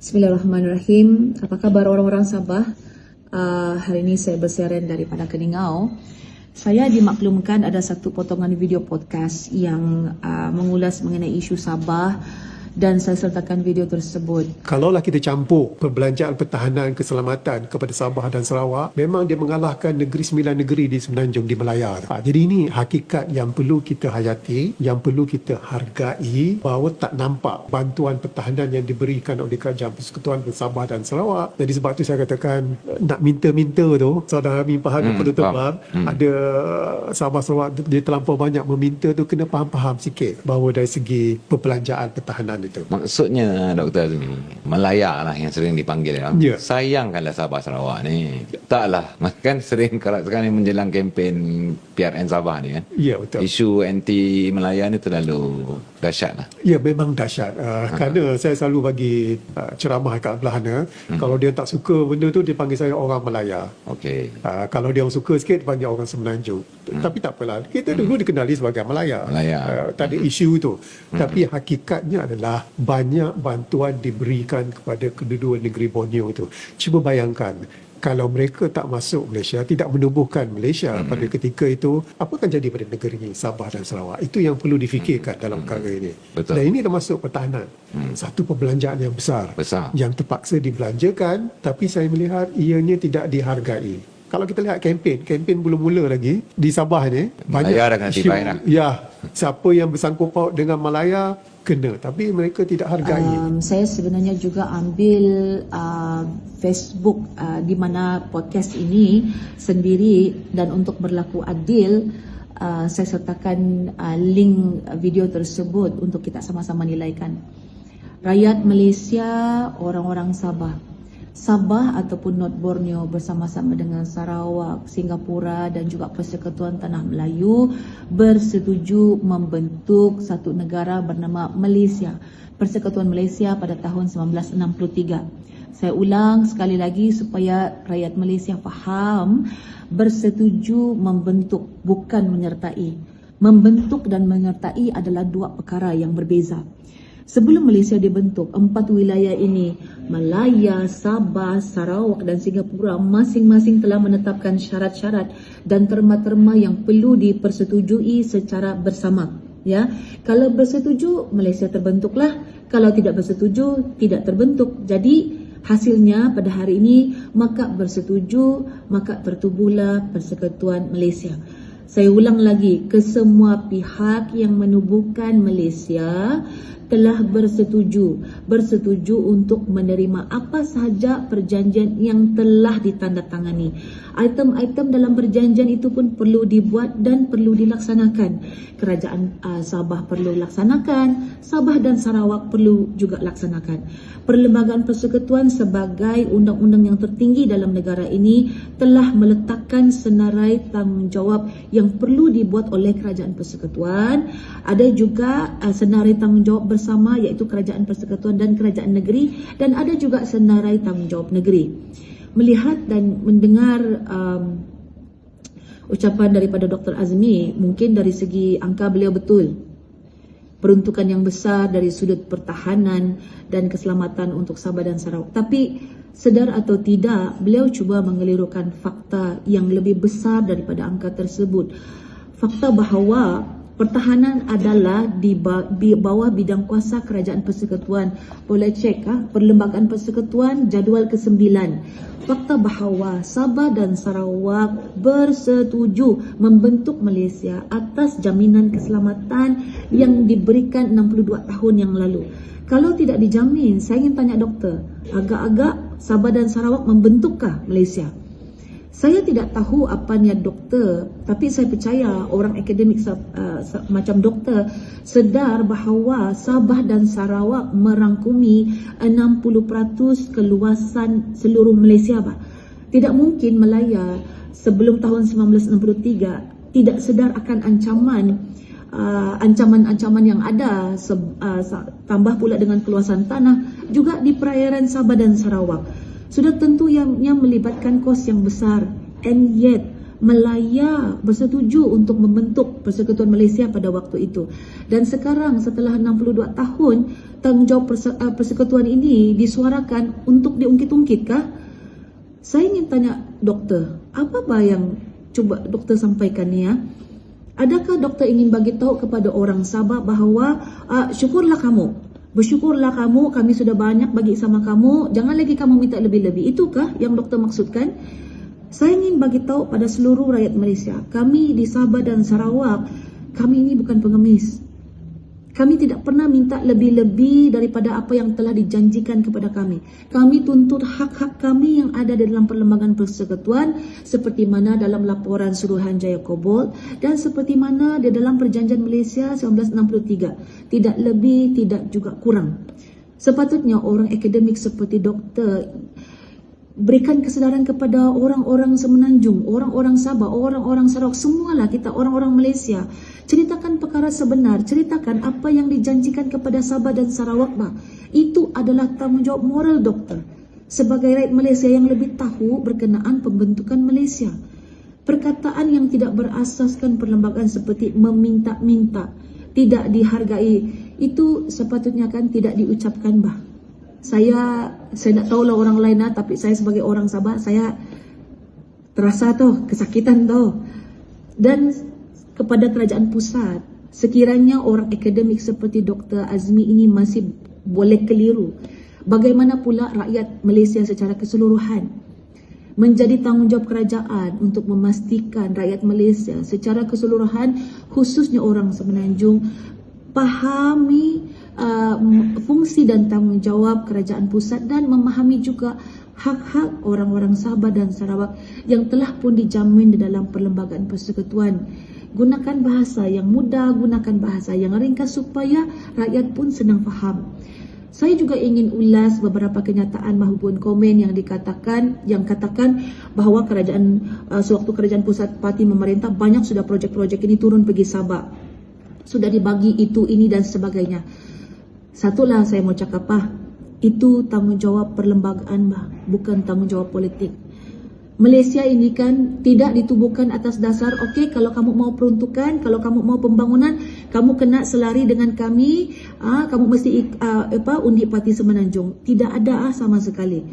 Bismillahirrahmanirrahim. Apa khabar orang-orang Sabah? Uh, hari ini saya bersiaran daripada Keningau. Saya dimaklumkan ada satu potongan video podcast yang uh, mengulas mengenai isu Sabah dan saya sertakan video tersebut. Kalaulah kita campur perbelanjaan pertahanan keselamatan kepada Sabah dan Sarawak, memang dia mengalahkan negeri sembilan negeri di Semenanjung di Melaya. Ha, jadi ini hakikat yang perlu kita hayati, yang perlu kita hargai bahawa tak nampak bantuan pertahanan yang diberikan oleh Kerajaan Persekutuan Sabah dan Sarawak. Jadi sebab tu saya katakan nak minta-minta tu, saudara Amin faham hmm, penutup faham. Hmm. ada Sabah Sarawak dia terlampau banyak meminta tu kena faham-faham sikit bahawa dari segi perbelanjaan pertahanan itu. Maksudnya Dr. Azmi, Melaya lah yang sering dipanggil ya. Ya. Sayangkanlah Sabah Sarawak ni. Taklah, kan sering kerap sekali menjelang kempen PRN Sabah ni kan. Ya, betul. Isu anti Melaya ni terlalu dahsyat lah. Ya, memang dahsyat. Uh, kerana saya selalu bagi uh, ceramah kat belahana, hmm. kalau dia tak suka benda tu, dia panggil saya orang Melaya. Okey. Uh, kalau dia orang suka sikit, dia panggil orang Semenanjung. Hmm. Tapi tak apalah. Kita dulu hmm. dikenali sebagai Melaya. Melaya. Uh, tak ada isu tu. Hmm. Tapi hakikatnya adalah banyak bantuan diberikan kepada kedua-dua negeri Borneo itu. Cuba bayangkan kalau mereka tak masuk Malaysia, tidak menubuhkan Malaysia mm-hmm. pada ketika itu, apa akan jadi pada negeri ini, Sabah dan Sarawak? Itu yang perlu difikirkan mm-hmm. dalam perkara ini. Betul. Dan ini termasuk pertahanan. Mm. Satu perbelanjaan yang besar, besar yang terpaksa dibelanjakan, tapi saya melihat ianya tidak dihargai. Kalau kita lihat kempen, kempen belum mula lagi di Sabah ni, banyak Malaya dah kena tibai dah. Ya, siapa yang bersangkut paut dengan Malaya kena tapi mereka tidak hargai. Um, saya sebenarnya juga ambil uh, Facebook uh, di mana podcast ini sendiri dan untuk berlaku adil uh, saya sertakan uh, link video tersebut untuk kita sama-sama nilaikan. Rakyat Malaysia, orang-orang Sabah Sabah ataupun North Borneo bersama-sama dengan Sarawak, Singapura dan juga Persekutuan Tanah Melayu bersetuju membentuk satu negara bernama Malaysia. Persekutuan Malaysia pada tahun 1963. Saya ulang sekali lagi supaya rakyat Malaysia faham bersetuju membentuk bukan menyertai. Membentuk dan menyertai adalah dua perkara yang berbeza. Sebelum Malaysia dibentuk, empat wilayah ini, Malaya, Sabah, Sarawak dan Singapura masing-masing telah menetapkan syarat-syarat dan terma-terma yang perlu dipersetujui secara bersama. Ya, kalau bersetuju Malaysia terbentuklah, kalau tidak bersetuju tidak terbentuk. Jadi hasilnya pada hari ini maka bersetuju maka tertubuhlah Persekutuan Malaysia. Saya ulang lagi, kesemua pihak yang menubuhkan Malaysia telah bersetuju bersetuju untuk menerima apa sahaja perjanjian yang telah ditandatangani. Item-item dalam perjanjian itu pun perlu dibuat dan perlu dilaksanakan. Kerajaan uh, Sabah perlu laksanakan, Sabah dan Sarawak perlu juga laksanakan. Perlembagaan Persekutuan sebagai undang-undang yang tertinggi dalam negara ini telah meletakkan senarai tanggungjawab yang perlu dibuat oleh Kerajaan Persekutuan. Ada juga uh, senarai tanggungjawab bersama iaitu kerajaan persekutuan dan kerajaan negeri dan ada juga senarai tanggungjawab negeri. Melihat dan mendengar um, ucapan daripada Dr. Azmi, mungkin dari segi angka beliau betul. Peruntukan yang besar dari sudut pertahanan dan keselamatan untuk Sabah dan Sarawak. Tapi sedar atau tidak, beliau cuba mengelirukan fakta yang lebih besar daripada angka tersebut. Fakta bahawa pertahanan adalah di bawah bidang kuasa kerajaan persekutuan. Boleh cek ha? perlembagaan persekutuan jadual ke-9. Fakta bahawa Sabah dan Sarawak bersetuju membentuk Malaysia atas jaminan keselamatan yang diberikan 62 tahun yang lalu. Kalau tidak dijamin, saya ingin tanya doktor, agak-agak Sabah dan Sarawak membentukkah Malaysia? Saya tidak tahu apa niat doktor, tapi saya percaya orang akademik uh, macam doktor sedar bahawa Sabah dan Sarawak merangkumi 60% keluasan seluruh Malaysia. Bah. Tidak mungkin Melaya sebelum tahun 1963 tidak sedar akan ancaman uh, ancaman-ancaman yang ada uh, tambah pula dengan keluasan tanah juga di perairan Sabah dan Sarawak sudah tentu yang, yang melibatkan kos yang besar and yet Melaya bersetuju untuk membentuk Persekutuan Malaysia pada waktu itu. Dan sekarang setelah 62 tahun tanggungjawab uh, persekutuan ini disuarakan untuk diungkit-ungkit kah? Saya ingin tanya doktor, apa bah yang cuba doktor sampaikan ni ya? Adakah doktor ingin bagi tahu kepada orang Sabah bahawa uh, syukurlah kamu, bersyukurlah kamu, kami sudah banyak bagi sama kamu, jangan lagi kamu minta lebih-lebih. Itukah yang doktor maksudkan? Saya ingin bagi tahu pada seluruh rakyat Malaysia, kami di Sabah dan Sarawak, kami ini bukan pengemis. Kami tidak pernah minta lebih-lebih daripada apa yang telah dijanjikan kepada kami. Kami tuntut hak-hak kami yang ada di dalam perlembagaan persekutuan seperti mana dalam laporan Suruhanjaya Kobol dan seperti mana di dalam perjanjian Malaysia 1963. Tidak lebih, tidak juga kurang. Sepatutnya orang akademik seperti doktor berikan kesedaran kepada orang-orang semenanjung, orang-orang Sabah, orang-orang Sarawak, semualah kita orang-orang Malaysia. Ceritakan perkara sebenar, ceritakan apa yang dijanjikan kepada Sabah dan Sarawak. Bah. Itu adalah tanggungjawab moral doktor sebagai rakyat Malaysia yang lebih tahu berkenaan pembentukan Malaysia. Perkataan yang tidak berasaskan perlembagaan seperti meminta-minta, tidak dihargai, itu sepatutnya kan tidak diucapkan bah saya saya tak tahulah orang lain lah tapi saya sebagai orang Sabah saya terasa tu kesakitan tu dan kepada kerajaan pusat sekiranya orang akademik seperti Dr. Azmi ini masih boleh keliru bagaimana pula rakyat Malaysia secara keseluruhan menjadi tanggungjawab kerajaan untuk memastikan rakyat Malaysia secara keseluruhan khususnya orang semenanjung pahami uh, fungsi dan tanggungjawab kerajaan pusat dan memahami juga hak-hak orang-orang Sabah dan Sarawak yang telah pun dijamin di dalam perlembagaan persekutuan. Gunakan bahasa yang mudah, gunakan bahasa yang ringkas supaya rakyat pun senang faham. Saya juga ingin ulas beberapa kenyataan maupun komen yang dikatakan yang katakan bahawa kerajaan uh, sewaktu kerajaan pusat parti memerintah banyak sudah projek-projek ini turun pergi Sabah sudah dibagi itu ini dan sebagainya. Satulah saya mau cakap ah, itu tanggungjawab perlembagaan bah, bukan tanggungjawab politik. Malaysia ini kan tidak ditubuhkan atas dasar okey kalau kamu mau peruntukan, kalau kamu mau pembangunan, kamu kena selari dengan kami, ah kamu mesti ah, apa undi parti semenanjung. Tidak ada ah sama sekali.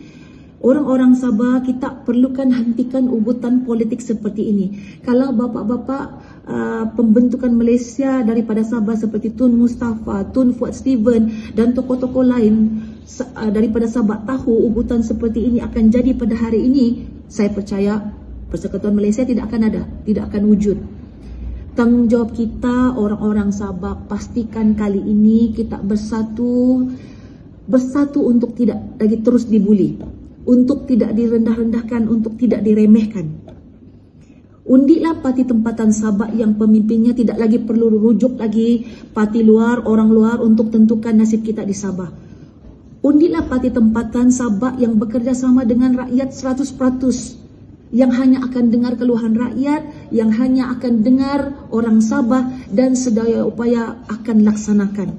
Orang-orang Sabah kita perlukan hentikan ubutan politik seperti ini. Kalau bapa-bapa uh, pembentukan Malaysia daripada Sabah seperti Tun Mustafa, Tun Fuad Steven dan tokoh-tokoh lain uh, daripada Sabah tahu ubutan seperti ini akan jadi pada hari ini, saya percaya Persekutuan Malaysia tidak akan ada, tidak akan wujud. Tanggungjawab kita orang-orang Sabah pastikan kali ini kita bersatu bersatu untuk tidak lagi terus dibuli untuk tidak direndah-rendahkan, untuk tidak diremehkan. Undilah parti tempatan Sabah yang pemimpinnya tidak lagi perlu rujuk lagi parti luar, orang luar untuk tentukan nasib kita di Sabah. Undilah parti tempatan Sabah yang bekerja sama dengan rakyat 100%. Yang hanya akan dengar keluhan rakyat, yang hanya akan dengar orang Sabah dan sedaya upaya akan laksanakan.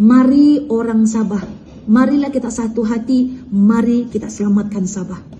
Mari orang Sabah Marilah kita satu hati, mari kita selamatkan Sabah.